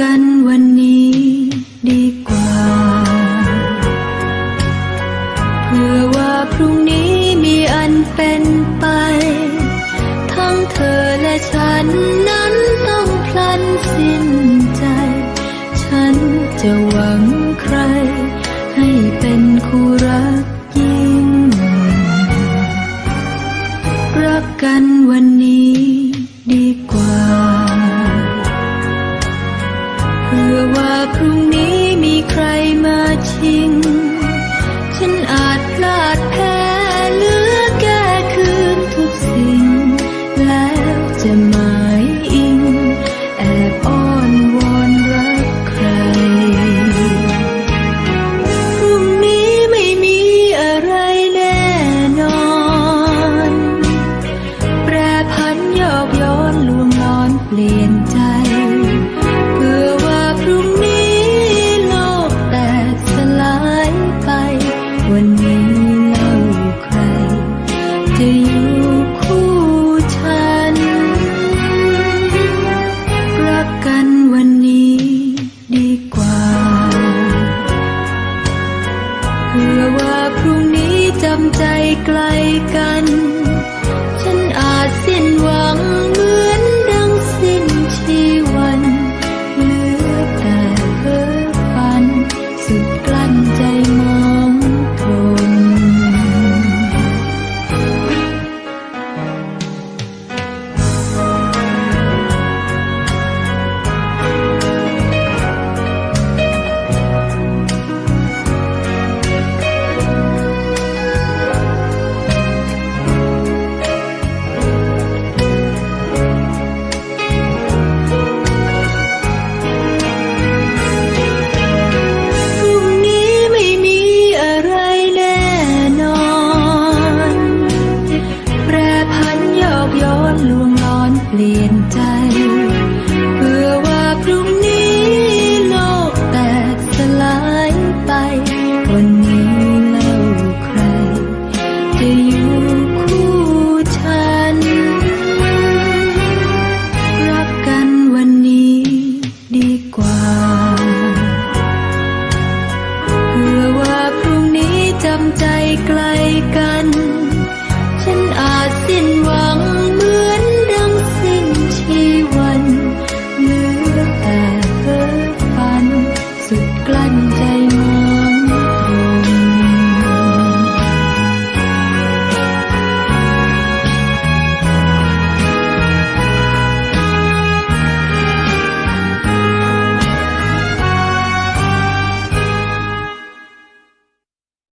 กันวันนี้ดีกว่า เพื่อว่าพรุ่งนี้มีอันเป็นไป ทั้งเธอและฉันนั้นต้องพลันสิ้นใจ ฉันจะหวังใคร ให้เป็นคู่รักยิ่ง รักกัน พรุ่งนี้มีใครมาชิง จะอยู่คู่ฉัน รักกันวันนี้ดีกว่าเพื่อว่าพรุ่งนี้จำใจไกลกัน ฉันอาจสิ้นหวัง ลวงน้อนเปลี่ยนใจ เพื่อว่าพรุ่งนี้โลกแตกสลายไป วันนี้เล่าใครจะอยู่ สุดกลั้นใจ